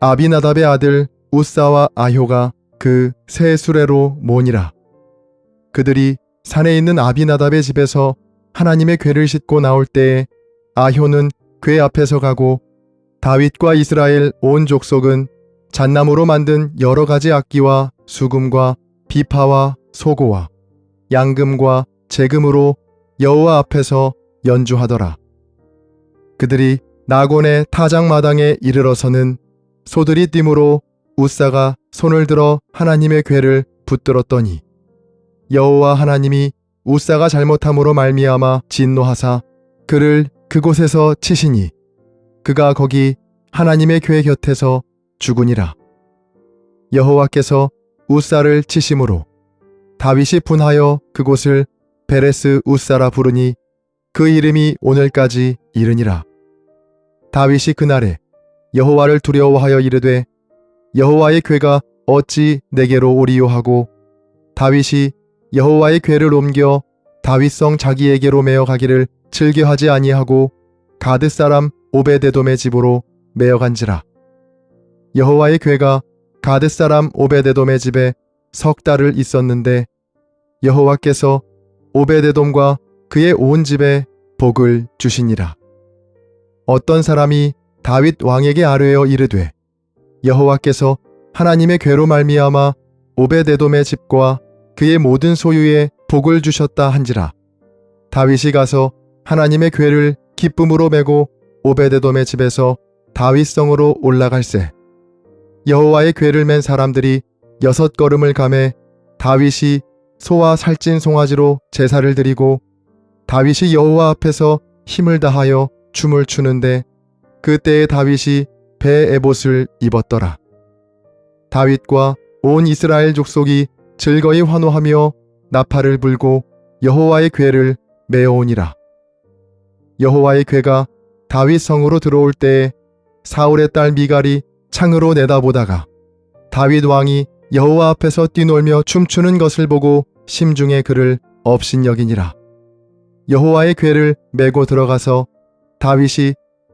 아비나답의 아들 우사와 아효가 그새 수레로 모니라. 그들이 산에 있는 아비나답의 집에서 하나님의 궤를 싣고 나올 때에 아효는 궤 앞에서 가고 다윗과 이스라엘 온 족속은 잣나무로 만든 여러 가지 악기와 수금과 비파와 소고와 양금과 재금으로 여호와 앞에서 연주하더라. 그들이 나곤의 타작마당에 이르러서는 소들이 띠므로 우사가 손을 들어 하나님의 궤를 붙들었더니 여호와 하나님이 우사가 잘못함으로 말미암아 진노하사 그를 그곳에서 치시니 그가 거기 하나님의 궤 곁에서 죽으니라. 여호와께서 우사를 치심으로 다윗이 분하여 그곳을 베레스 우사라 부르니 그 이름이 오늘까지 이르니라. 다윗이 그날에 여호와를 두려워하여 이르되 여호와의 궤가 어찌 내게로 오리요 하고 다윗이 여호와의 궤를 옮겨 다윗성 자기에게로 메어 가기를 즐겨하지 아니하고 가드 사람 오베데돔의 집으로 메어 간지라. 여호와의 궤가 가드 사람 오베데돔의 집에 석 달을 있었는데 여호와께서 오베데돔과 그의 온 집에 복을 주시니라. 어떤 사람이 다윗 왕에게 아뢰어 이르되 여호와께서 하나님의 궤로 말미암아 오베데돔의 집과 그의 모든 소유에 복을 주셨다 한지라. 다윗이 가서 하나님의 궤를 기쁨으로 메고 오베데돔의 집에서 다윗성으로 올라갈새 여호와의 궤를 맨 사람들이 여섯 걸음을 감해 다윗이 소와 살찐 송아지로 제사를 드리고 다윗이 여호와 앞에서 힘을 다하여 춤을 추는데 그때에 다윗이 배 에봇을 입었더라. 다윗과 온 이스라엘 족속이 즐거이 환호하며 나팔을 불고 여호와의 궤를 메어오니라. 여호와의 궤가 다윗 성으로 들어올 때에 사울의 딸 미갈이 창으로 내다보다가 다윗 왕이 여호와 앞에서 뛰놀며 춤추는 것을 보고 심중에 그를 업신여기니라. 여호와의 궤를 메고 들어가서 다윗이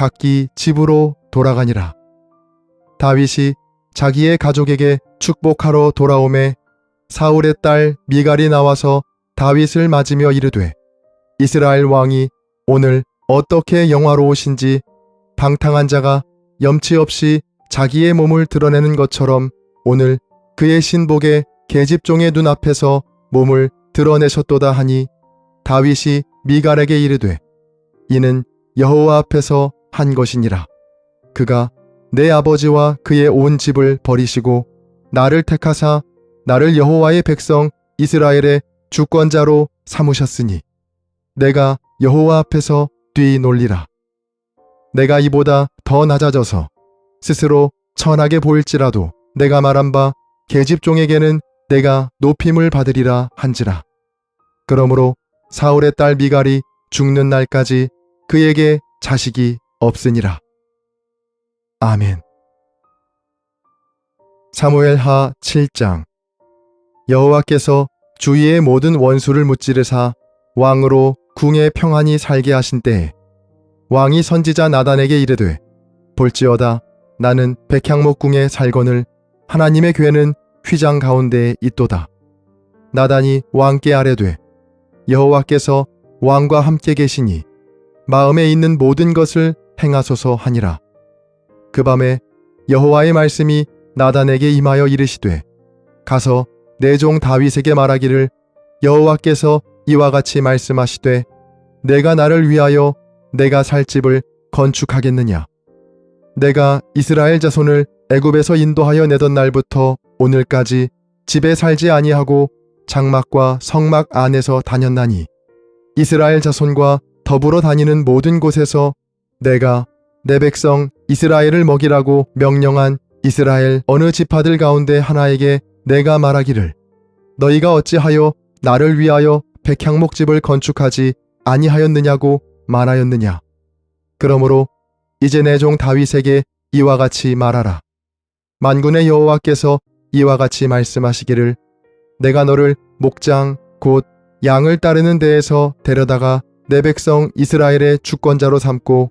각기 집으로 돌아가니라. 다윗이 자기의 가족에게 축복하러 돌아오매 사울의 딸 미갈이 나와서 다윗을 맞으며 이르되 이스라엘 왕이 오늘 어떻게 영화로우신지 방탕한 자가 염치 없이 자기의 몸을 드러내는 것처럼 오늘 그의 신복의 계집종의 눈앞에서 몸을 드러내셨도다 하니 다윗이 미갈에게 이르되 이는 여호와 앞에서 한 것이니라. 그가 내 아버지와 그의 온 집을 버리시고 나를 택하사 나를 여호와의 백성 이스라엘의 주권자로 삼으셨으니 내가 여호와 앞에서 뛰놀리라. 내가 이보다 더 낮아져서 스스로 천하게 보일지라도 내가 말한 바 계집종에게는 내가 높임을 받으리라 한지라. 그러므로 사울의 딸 미갈이 죽는 날까지 그에게 자식이 없으니라. 아멘. 사무엘하 7장 여호와께서 주위의 모든 원수를 무찌르사 왕으로 궁에 평안히 살게 하신 때에 왕이 선지자 나단에게 이르되 볼지어다 나는 백향목 궁에 살거늘 하나님의 궤는 휘장 가운데에 있도다. 나단이 왕께 아뢰되 여호와께서 왕과 함께 계시니 마음에 있는 모든 것을 행하소서 하니라. 그 밤에 여호와의 말씀이 나단에게 임하여 이르시되 가서 내 종 다윗에게 말하기를 여호와께서 이와 같이 말씀하시되 내가 나를 위하여 내가 살 집을 건축하겠느냐 내가 이스라엘 자손을 애굽에서 인도하여 내던 날부터 오늘까지 집에 살지 아니하고 장막과 성막 안에서 다녔나니 이스라엘 자손과 더불어 다니는 모든 곳에서 내가 내 백성 이스라엘을 먹이라고 명령한 이스라엘 어느 지파들 가운데 하나에게 내가 말하기를 너희가 어찌하여 나를 위하여 백향목집을 건축하지 아니하였느냐고 말하였느냐? 그러므로 이제 내 종 다윗에게 이와 같이 말하라. 만군의 여호와께서 이와 같이 말씀하시기를 내가 너를 목장 곧 양을 따르는 데에서 데려다가 내 백성 이스라엘의 주권자로 삼고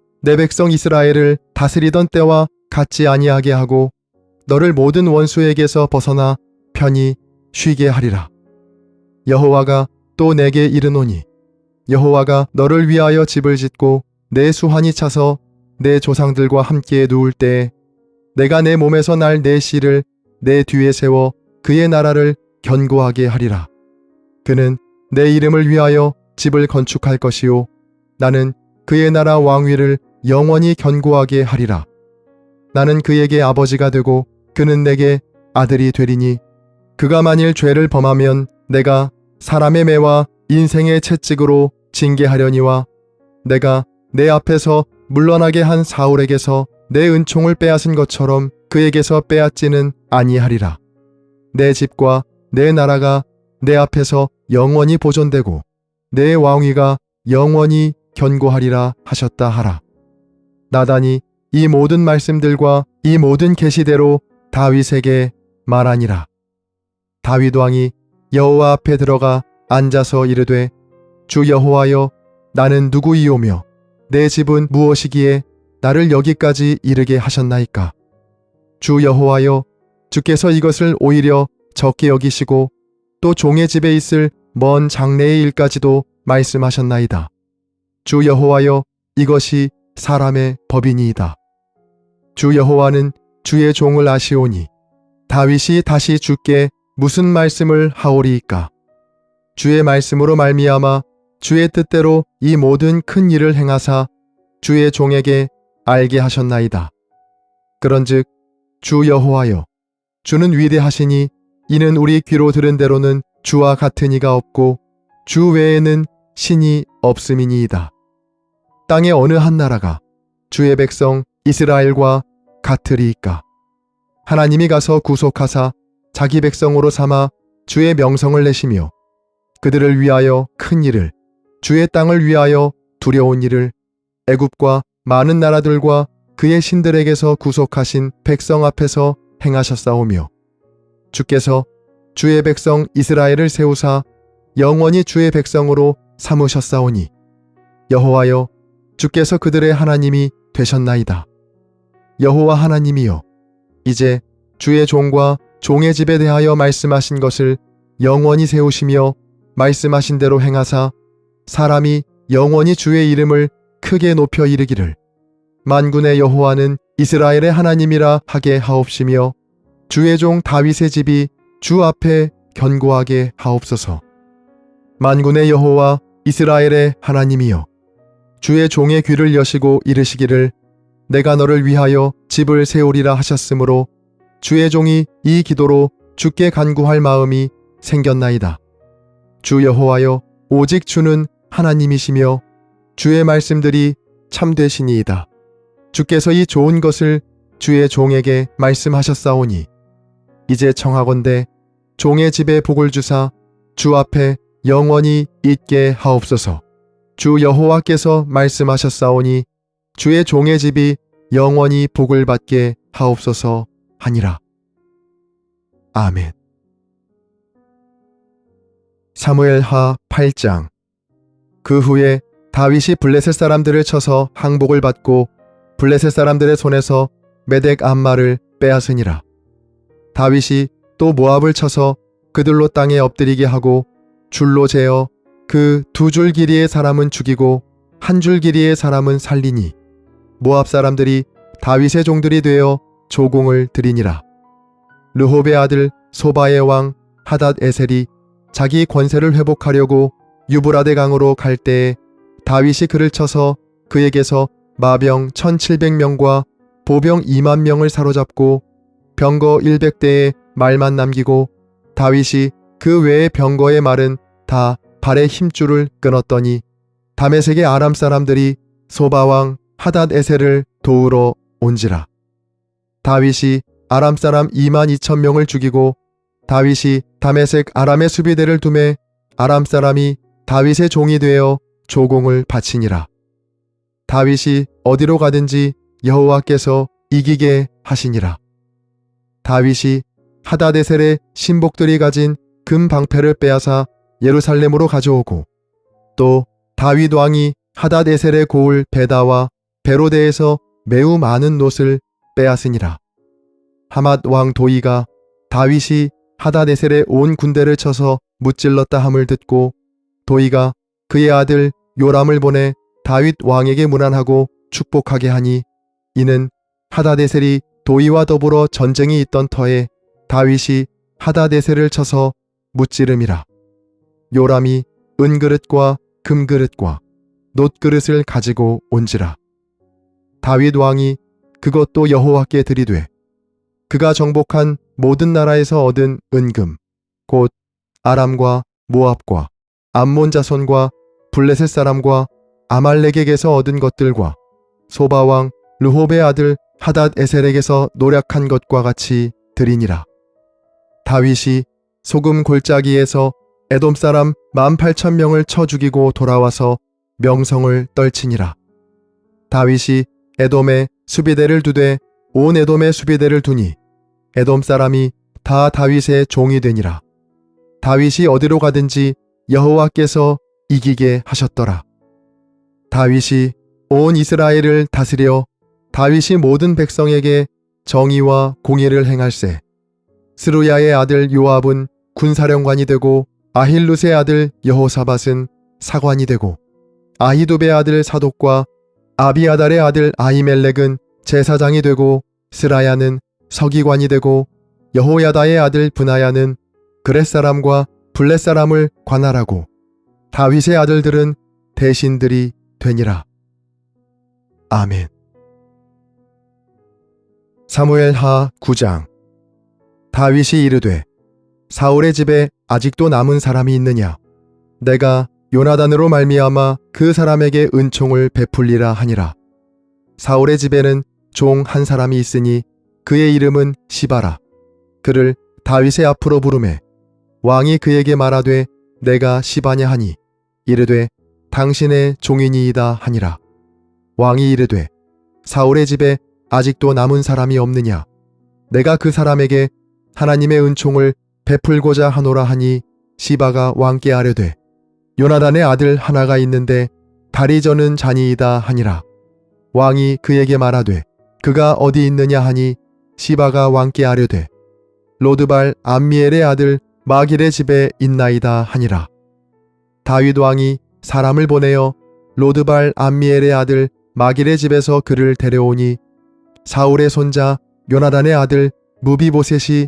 내 백성 이스라엘을 다스리던 때와 같지 아니하게 하고 너를 모든 원수에게서 벗어나 편히 쉬게 하리라. 여호와가 또 내게 이르노니 여호와가 너를 위하여 집을 짓고 내 수환이 차서 내 조상들과 함께 누울 때에 내가 내 몸에서 날 내 씨를 내 뒤에 세워 그의 나라를 견고하게 하리라. 그는 내 이름을 위하여 집을 건축할 것이요 나는 그의 나라 왕위를 영원히 견고하게 하리라. 나는 그에게 아버지가 되고 그는 내게 아들이 되리니 그가 만일 죄를 범하면 내가 사람의 매와 인생의 채찍으로 징계하려니와 내가 내 앞에서 물러나게 한 사울에게서 내 은총을 빼앗은 것처럼 그에게서 빼앗지는 아니하리라. 내 집과 내 나라가 내 앞에서 영원히 보존되고 내 왕위가 영원히 견고하리라 하셨다 하라. 나단이 이 모든 말씀들과 이 모든 계시대로 다윗에게 말하니라. 다윗 왕이 여호와 앞에 들어가 앉아서 이르되 주 여호와여 나는 누구이오며 내 집은 무엇이기에 나를 여기까지 이르게 하셨나이까 주 여호와여 주께서 이것을 오히려 적게 여기시고 또 종의 집에 있을 먼 장래의 일까지도 말씀하셨나이다 주 여호와여 이것이 사람의 법이니이다 주 여호와는 주의 종을 아시오니 다윗이 다시 주께 무슨 말씀을 하오리이까 주의 말씀으로 말미암아 주의 뜻대로 이 모든 큰 일을 행하사 주의 종에게 알게 하셨나이다. 그런즉 주 여호와여 주는 위대하시니 이는 우리 귀로 들은 대로는 주와 같은 이가 없고 주 외에는 신이 없음이니이다. 땅의 어느 한 나라가 주의 백성 이스라엘과 같으리이까? 하나님이 가서 구속하사 자기 백성으로 삼아 주의 명성을 내시며 그들을 위하여 큰 일을 주의 땅을 위하여 두려운 일을 애굽과 많은 나라들과 그의 신들에게서 구속하신 백성 앞에서 행하셨사오며 주께서 주의 백성 이스라엘을 세우사 영원히 주의 백성으로 삼으셨사오니 여호와여 주께서 그들의 하나님이 되셨나이다. 여호와 하나님이여 이제 주의 종과 종의 집에 대하여 말씀하신 것을 영원히 세우시며 말씀하신 대로 행하사 사람이 영원히 주의 이름을 크게 높여 이르기를 만군의 여호와는 이스라엘의 하나님이라 하게 하옵시며 주의 종 다윗의 집이 주 앞에 견고하게 하옵소서. 만군의 여호와 이스라엘의 하나님이여 주의 종의 귀를 여시고 이르시기를 내가 너를 위하여 집을 세우리라 하셨으므로 주의 종이 이 기도로 주께 간구할 마음이 생겼나이다. 주 여호와여 오직 주는 하나님이시며 주의 말씀들이 참되시니이다. 주께서 이 좋은 것을 주의 종에게 말씀하셨사오니 이제 청하건대 종의 집에 복을 주사 주 앞에 영원히 있게 하옵소서. 주 여호와께서 말씀하셨사오니 주의 종의 집이 영원히 복을 받게 하옵소서. 하니라. 아멘. 사무엘하 8장 그 후에 다윗이 블레셋 사람들을 쳐서 항복을 받고 블레셋 사람들의 손에서 메덱 암마를 빼앗으니라. 다윗이 또 모압을 쳐서 그들로 땅에 엎드리게 하고 줄로 재어 그 두 줄 길이의 사람은 죽이고 한 줄 길이의 사람은 살리니 모압 사람들이 다윗의 종들이 되어 조공을 드리니라. 르홉의 아들 소바의 왕 하닷 에셀이 자기 권세를 회복하려고 유브라데 강으로 갈 때에 다윗이 그를 쳐서 그에게서 마병 1700명과 보병 2만 명을 사로잡고 병거 100대에 말만 남기고 다윗이 그 외의 병거의 말은 다 발의 힘줄을 끊었더니 다메섹의 아람 사람들이 소바왕 하닷 에셀을 도우러 온지라. 다윗이 아람 사람 2만 2천 명을 죽이고 다윗이 다메섹 아람의 수비대를 두매 아람 사람이 다윗의 종이 되어 조공을 바치니라. 다윗이 어디로 가든지 여호와께서 이기게 하시니라. 다윗이 하다데셀의 신복들이 가진 금 방패를 빼앗아 예루살렘으로 가져오고 또 다윗 왕이 하다데셀의 고을 베다와 베로데에서 매우 많은 놋을 빼앗으니라. 하맛 왕 도이가 다윗이 하다데셀의 온 군대를 쳐서 무찔렀다 함을 듣고 도이가 그의 아들 요람을 보내 다윗 왕에게 문안하고 축복하게 하니 이는 하다데셀이 도이와 더불어 전쟁이 있던 터에 다윗이 하다데셀을 쳐서 무찌름이라. 요람이 은그릇과 금그릇과 놋그릇을 가지고 온지라. 다윗 왕이 그것도 여호와께 드리되 그가 정복한 모든 나라에서 얻은 은금 곧 아람과 모압과 암몬 자손과 블레셋 사람과 아말렉에게서 얻은 것들과 소바 왕 르홉의 아들 하닷 에셀에게서 노력한 것과 같이 드리니라. 다윗이 소금 골짜기에서 에돔 사람 만 팔천 명을 쳐 죽이고 돌아와서 명성을 떨치니라. 다윗이 에돔에 수비대를 두되 온 에돔에 수비대를 두니 에돔 사람이 다 다윗의 종이 되니라. 다윗이 어디로 가든지 여호와께서 이기게 하셨더라. 다윗이 온 이스라엘을 다스려 다윗이 모든 백성에게 정의와 공의를 행할세. 스루야의 아들 요압은 군사령관이 되고 아힐룻의 아들 여호사밧은 사관이 되고 아히두베의 아들 사독과 아비아달의 아들 아히멜렉은 제사장이 되고 스라야는 서기관이 되고 여호야다의 아들 분하야는 그렛 사람과 블렛 사람을 관할하고 다윗의 아들들은 대신들이 되니라. 아멘. 사무엘 하 9장 다윗이 이르되 사울의 집에 아직도 남은 사람이 있느냐? 내가 요나단으로 말미암아 그 사람에게 은총을 베풀리라 하니라. 사울의 집에는 종 한 사람이 있으니 그의 이름은 시바라. 그를 다윗의 앞으로 부르매 왕이 그에게 말하되 내가 시바냐 하니? 이르되 당신의 종이니이다 하니라. 왕이 이르되 사울의 집에 아직도 남은 사람이 없느냐? 내가 그 사람에게 하나님의 은총을 베풀고자 하노라 하니 시바가 왕께 아뢰되 요나단의 아들 하나가 있는데 다리 저는 자니이다 하니라. 왕이 그에게 말하되 그가 어디 있느냐 하니 시바가 왕께 아뢰되 로드발 암미엘의 아들 마길의 집에 있나이다 하니라. 다윗 왕이 사람을 보내어 로드발 암미엘의 아들 마길의 집에서 그를 데려오니 사울의 손자 요나단의 아들 무비보셋이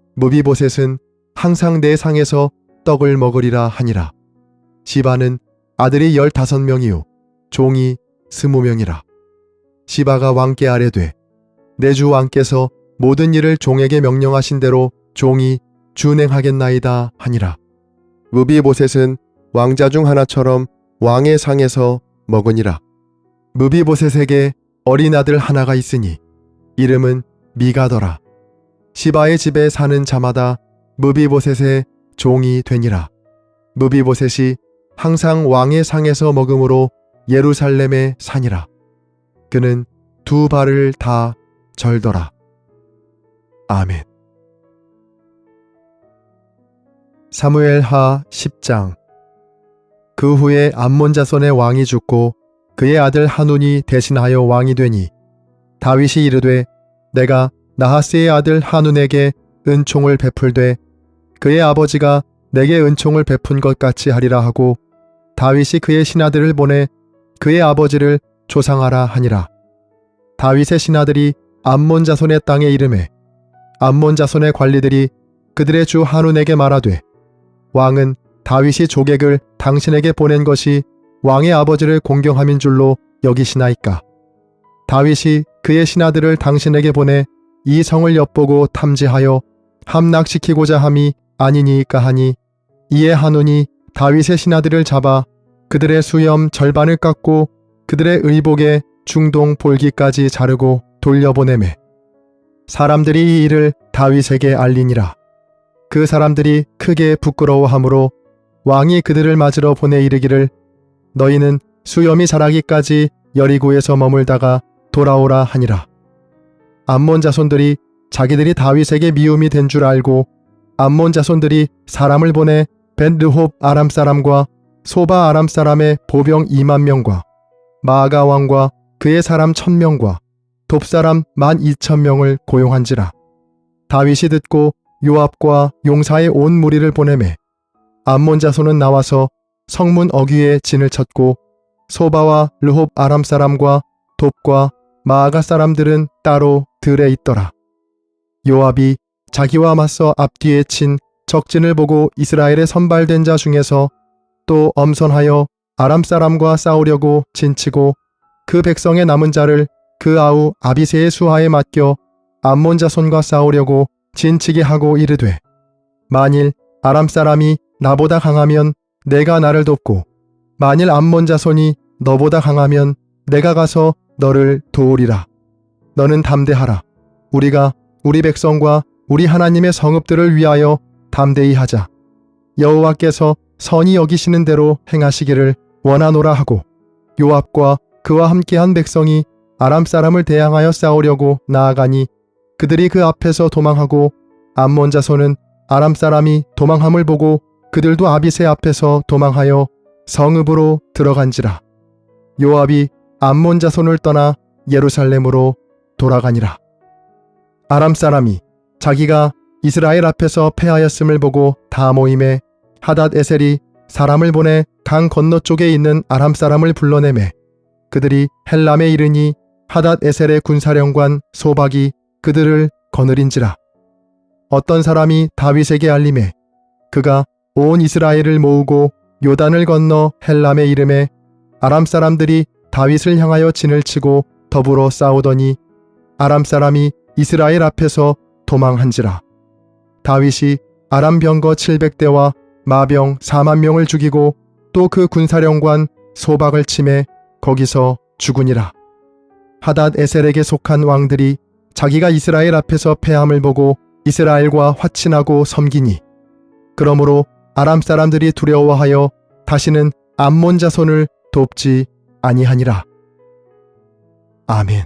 무비보셋은 항상 내 상에서 떡을 먹으리라 하니라. 시바는 아들이 열다섯 명이요 종이 스무 명이라. 시바가 왕께 아뢰되 내 주 왕께서 모든 일을 종에게 명령하신 대로 종이 준행하겠나이다 하니라. 무비보셋은 왕자 중 하나처럼 왕의 상에서 먹으니라. 무비보셋에게 어린 아들 하나가 있으니 이름은 미가더라. 시바의 집에 사는 자마다 무비보셋의 종이 되니라. 무비보셋이 항상 왕의 상에서 먹음으로 예루살렘에 사니라. 그는 두 발을 다 절더라. 아멘. 사무엘하 10장 그 후에 암몬 자손의 왕이 죽고 그의 아들 한운이 대신하여 왕이 되니 다윗이 이르되 내가 나하스의 아들 한운에게 은총을 베풀되 그의 아버지가 내게 은총을 베푼 것 같이 하리라 하고 다윗이 그의 신하들을 보내 그의 아버지를 조상하라 하니라 다윗의 신하들이 암몬 자손의 땅에 이름에 암몬 자손의 관리들이 그들의 주 한운에게 말하되 왕은 다윗이 조객을 당신에게 보낸 것이 왕의 아버지를 공경함인 줄로 여기시나이까. 다윗이 그의 신하들을 당신에게 보내 이 성을 엿보고 탐지하여 함락시키고자 함이 아니니이까 하니 이에 한운이 다윗의 신하들을 잡아 그들의 수염 절반을 깎고 그들의 의복에 중동 볼기까지 자르고 돌려보내매 사람들이 이 일을 다윗에게 알리니라. 그 사람들이 크게 부끄러워하므로 왕이 그들을 맞으러 보내 이르기를 너희는 수염이 자라기까지 여리고에서 머물다가 돌아오라 하니라. 암몬 자손들이 자기들이 다윗에게 미움이 된 줄 알고 암몬 자손들이 사람을 보내 벤르홉 아람 사람과 소바 아람 사람의 보병 2만 명과 마아가 왕과 그의 사람 1000명과 돕 사람 12,000명을 고용한지라. 다윗이 듣고 요압과 용사의 온 무리를 보내매 암몬 자손은 나와서 성문 어귀에 진을 쳤고 소바와 르홉 아람 사람과 돕과 마아가 사람들은 따로 들에 있더라. 요압이 자기와 맞서 앞뒤에 친 적진을 보고 이스라엘의 선발된 자 중에서 또 엄선하여 아람 사람과 싸우려고 진치고 그 백성의 남은 자를 그 아우 아비세의 수하에 맡겨 암몬 자손과 싸우려고 진치게 하고 이르되 만일 아람 사람이 나보다 강하면 내가 나를 돕고 만일 암몬 자손이 너보다 강하면 내가 가서 너를 도우리라 너는 담대하라 우리가 우리 백성과 우리 하나님의 성읍들을 위하여 담대히 하자 여호와께서 선이 여기시는 대로 행하시기를 원하노라 하고 요압과 그와 함께한 백성이 아람 사람을 대항하여 싸우려고 나아가니 그들이 그 앞에서 도망하고 암몬 자손은 아람 사람이 도망함을 보고 그들도 아비세 앞에서 도망하여 성읍으로 들어간지라. 요압이 암몬 자손을 떠나 예루살렘으로 돌아가니라. 아람 사람이 자기가 이스라엘 앞에서 패하였음을 보고 다 모임에 하닷 에셀이 사람을 보내 강 건너 쪽에 있는 아람 사람을 불러내매 그들이 헬람에 이르니 하닷 에셀의 군사령관 소박이 그들을 거느린지라. 어떤 사람이 다윗에게 알림해 그가 온 이스라엘을 모으고 요단을 건너 헬람의 이름에 아람 사람들이 다윗을 향하여 진을 치고 더불어 싸우더니 아람 사람이 이스라엘 앞에서 도망한지라. 다윗이 아람 병거 700대와 마병 4만 명을 죽이고 또 그 군사령관 소박을 침해 거기서 죽으니라. 하닷 에셀에게 속한 왕들이 자기가 이스라엘 앞에서 패함을 보고 이스라엘과 화친하고 섬기니 그러므로 아람 사람들이 두려워하여 다시는 암몬 자손을 돕지 아니하니라. 아멘.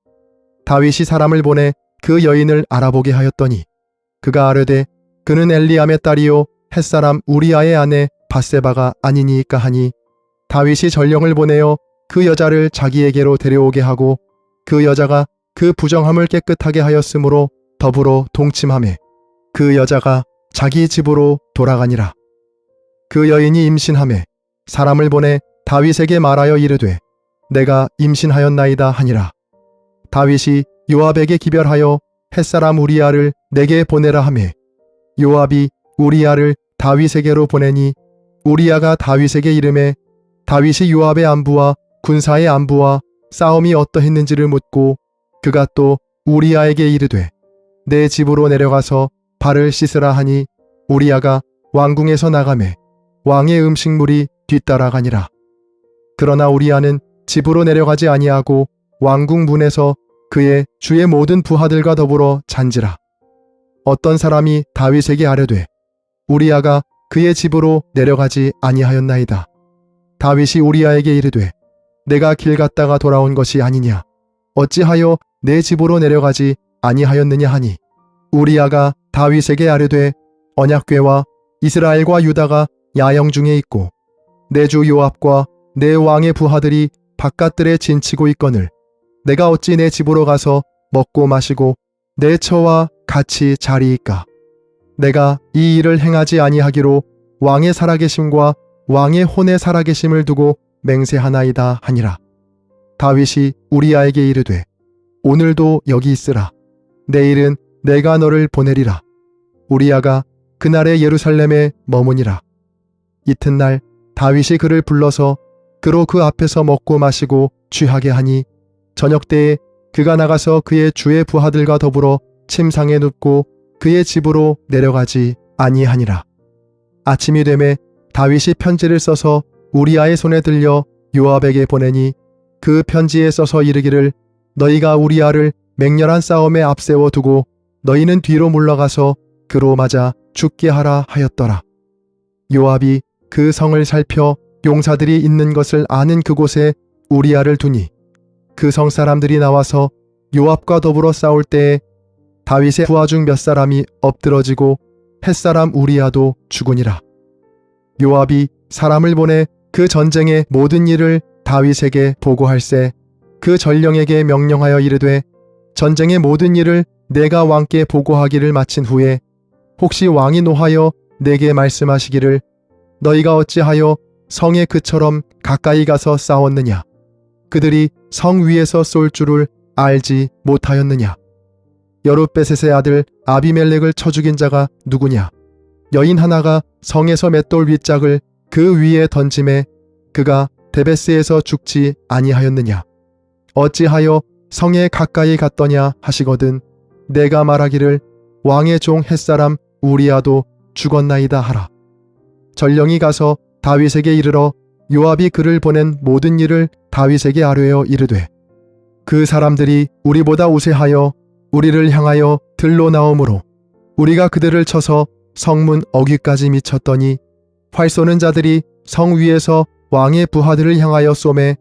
다윗이 사람을 보내 그 여인을 알아보게 하였더니 그가 아뢰되 그는 엘리암의 딸이요 햇사람 우리아의 아내 바세바가 아니니이까 하니 다윗이 전령을 보내어 그 여자를 자기에게로 데려오게 하고 그 여자가 그 부정함을 깨끗하게 하였으므로 더불어 동침함에 그 여자가 자기 집으로 돌아가니라. 그 여인이 임신함에 사람을 보내 다윗에게 말하여 이르되 내가 임신하였나이다 하니라. 다윗이 요압에게 기별하여 햇사람 우리아를 내게 보내라 하매 요압이 우리아를 다윗에게로 보내니 우리아가 다윗에게 이름에 다윗이 요압의 안부와 군사의 안부와 싸움이 어떠했는지를 묻고 그가 또 우리아에게 이르되 내 집으로 내려가서 발을 씻으라 하니 우리아가 왕궁에서 나가매 왕의 음식물이 뒤따라가니라. 그러나 우리아는 집으로 내려가지 아니하고 왕궁 문에서 그의 주의 모든 부하들과 더불어 잔지라. 어떤 사람이 다윗에게 아뢰되 우리아가 그의 집으로 내려가지 아니하였나이다. 다윗이 우리아에게 이르되 내가 길 갔다가 돌아온 것이 아니냐 어찌하여 내 집으로 내려가지 아니하였느냐 하니 우리아가 다윗에게 아뢰되 언약궤와 이스라엘과 유다가 야영 중에 있고 내 주 요압과 내 왕의 부하들이 바깥들에 진치고 있거늘 내가 어찌 내 집으로 가서 먹고 마시고 내 처와 같이 자리이까? 내가 이 일을 행하지 아니하기로 왕의 살아계심과 왕의 혼의 살아계심을 두고 맹세하나이다 하니라. 다윗이 우리아에게 이르되 오늘도 여기 있으라. 내일은 내가 너를 보내리라. 우리아가 그날에 예루살렘에 머무니라. 이튿날 다윗이 그를 불러서 그로 그 앞에서 먹고 마시고 취하게 하니 저녁 때에 그가 나가서 그의 주의 부하들과 더불어 침상에 눕고 그의 집으로 내려가지 아니하니라. 아침이 되매 다윗이 편지를 써서 우리아의 손에 들려 요압에게 보내니 그 편지에 써서 이르기를 너희가 우리아를 맹렬한 싸움에 앞세워 두고 너희는 뒤로 물러가서 그로 맞아 죽게 하라 하였더라. 요압이 그 성을 살펴 용사들이 있는 것을 아는 그곳에 우리아를 두니 그 성 사람들이 나와서 요압과 더불어 싸울 때에 다윗의 부하 중 몇 사람이 엎드러지고 햇사람 우리아도 죽으니라. 요압이 사람을 보내 그 전쟁의 모든 일을 다윗에게 보고할세 그 전령에게 명령하여 이르되 전쟁의 모든 일을 내가 왕께 보고하기를 마친 후에 혹시 왕이 노하여 내게 말씀하시기를 너희가 어찌하여 성에 그처럼 가까이 가서 싸웠느냐 그들이 성 위에서 쏠 줄을 알지 못하였느냐? 여룻베셋의 아들 아비멜렉을 쳐 죽인 자가 누구냐? 여인 하나가 성에서 맷돌 윗짝을 그 위에 던짐에 그가 데베스에서 죽지 아니하였느냐? 어찌하여 성에 가까이 갔더냐 하시거든 내가 말하기를 왕의 종 햇사람 우리아도 죽었나이다 하라. 전령이 가서 다윗에게 이르러 요압이 그를 보낸 모든 일을 다윗에게 아뢰어 이르되 그 사람들이 우리보다 우세하여 우리를 향하여 들로 나오므로 우리가 그들을 쳐서 성문 어귀까지 미쳤더니 활 쏘는 자들이 성 위에서 왕의 부하들을 향하여 쏘매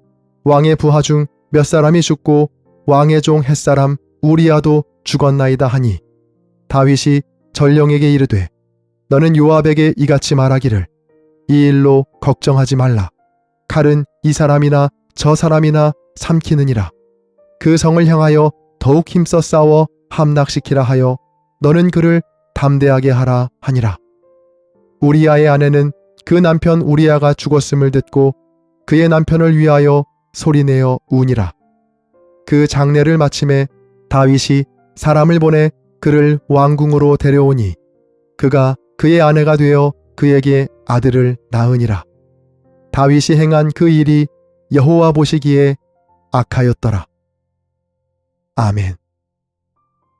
왕의 부하 중 몇 사람이 죽고 왕의 종 햇사람 우리아도 죽었나이다 하니 다윗이 전령에게 이르되 너는 요압에게 이같이 말하기를 이 일로 걱정하지 말라. 칼은 이 사람이나 저 사람이나 삼키느니라. 그 성을 향하여 더욱 힘써 싸워 함락시키라 하여 너는 그를 담대하게 하라 하니라. 우리아의 아내는 그 남편 우리아가 죽었음을 듣고 그의 남편을 위하여 소리내어 우니라. 그 장례를 마침에 다윗이 사람을 보내 그를 왕궁으로 데려오니 그가 그의 아내가 되어 그에게 아들을 낳으니라. 다윗이 행한 그 일이 여호와 보시기에 악하였더라. 아멘.